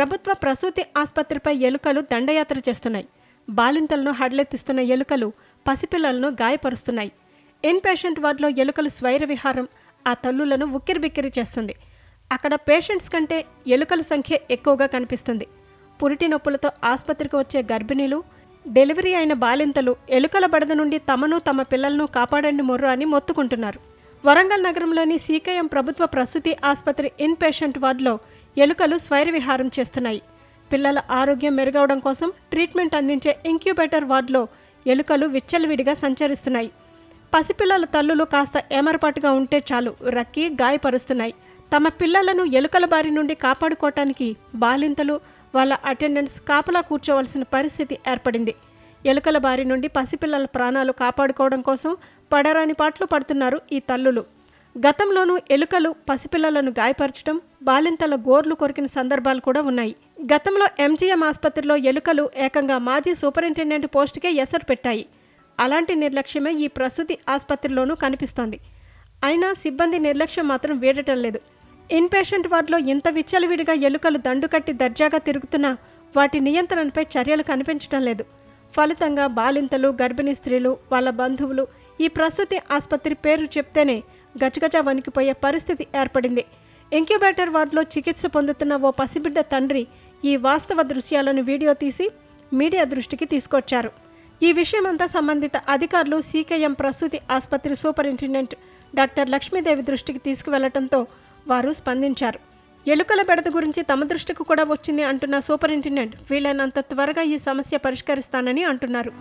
ప్రభుత్వ ప్రసూతి ఆసుపత్రిపై ఎలుకలు దండయాత్ర చేస్తున్నాయి. బాలింతలను హడలెత్తిస్తున్న ఎలుకలు పసిపిల్లలను గాయపరుస్తున్నాయి. ఇన్ పేషెంట్ వార్డులో ఎలుకలు స్వైర విహారం ఆ తల్లులను ఉక్కిరిబిక్కిరి చేస్తుంది. అక్కడ పేషెంట్స్ కంటే ఎలుకల సంఖ్య ఎక్కువగా కనిపిస్తుంది. పురిటి నొప్పులతో ఆసుపత్రికి వచ్చే గర్భిణీలు డెలివరీ అయిన బాలింతలు ఎలుకల బడద నుండి తమను తమ పిల్లలను కాపాడండి మొర్రు అని మొత్తుకుంటున్నారు. వరంగల్ నగరంలోని సీకేఎం ప్రభుత్వ ప్రసూతి ఆసుపత్రి ఇన్ పేషెంట్ వార్డులో ఎలుకలు స్వైర విహారం చేస్తున్నాయి. పిల్లల ఆరోగ్యం మెరుగవడం కోసం ట్రీట్మెంట్ అందించే ఇంక్యుబేటర్ వార్డులో ఎలుకలు విచ్చలవిడిగా సంచరిస్తున్నాయి. పసిపిల్లల తల్లులు కాస్త ఏమరపాటుగా ఉంటే చాలు రక్కి గాయపరుస్తున్నాయి. తమ పిల్లలను ఎలుకల బారి నుండి కాపాడుకోవటానికి బాలింతలు వాళ్ళ అటెండెంట్స్ కాపలా కూర్చోవలసిన పరిస్థితి ఏర్పడింది. ఎలుకల బారి నుండి పసిపిల్లల ప్రాణాలు కాపాడుకోవడం కోసం పడరాని పాటలు పడుతున్నారు ఈ తల్లులు. గతంలోనూ ఎలుకలు పసిపిల్లలను గాయపరచడం బాలింతల గోర్లు కొరికిన సందర్భాలు కూడా ఉన్నాయి. గతంలో ఎంజీఎం ఆసుపత్రిలో ఎలుకలు ఏకంగా మాజీ సూపరింటెండెంట్ పోస్టుకే ఎసరు పెట్టాయి. అలాంటి నిర్లక్ష్యమే ఈ ప్రసూతి ఆసుపత్రిలోనూ కనిపిస్తోంది. అయినా సిబ్బంది నిర్లక్ష్యం మాత్రం వీడటం లేదు. ఇన్పేషెంట్ వార్డులో ఇంత విచ్చలవిడిగా ఎలుకలు దండుకట్టి దర్జాగా తిరుగుతున్నా వాటి నియంత్రణపై చర్యలు కనిపించడం లేదు. ఫలితంగా బాలింతలు గర్భిణీ స్త్రీలు వాళ్ళ బంధువులు ఈ ప్రసూతి ఆసుపత్రి పేరు చెప్తేనే గజగజ వణికిపోయే పరిస్థితి ఏర్పడింది. ఇంక్యుబేటర్ వార్డులో చికిత్స పొందుతున్న ఓ పసిబిడ్డ తండ్రి ఈ వాస్తవ దృశ్యాలను వీడియో తీసి మీడియా దృష్టికి తీసుకొచ్చారు. ఈ విషయమంతా సంబంధిత అధికారులు సీకేఎం ప్రసూతి ఆసుపత్రి సూపరింటెండెంట్ డాక్టర్ లక్ష్మీదేవి దృష్టికి తీసుకువెళ్ళడంతో వారు స్పందించారు. ఎలుకల బెడద గురించి తమ దృష్టికి కూడా వచ్చింది అంటున్న సూపరింటెండెంట్ వీలైనంత త్వరగా ఈ సమస్య పరిష్కరిస్తానని అంటున్నారు.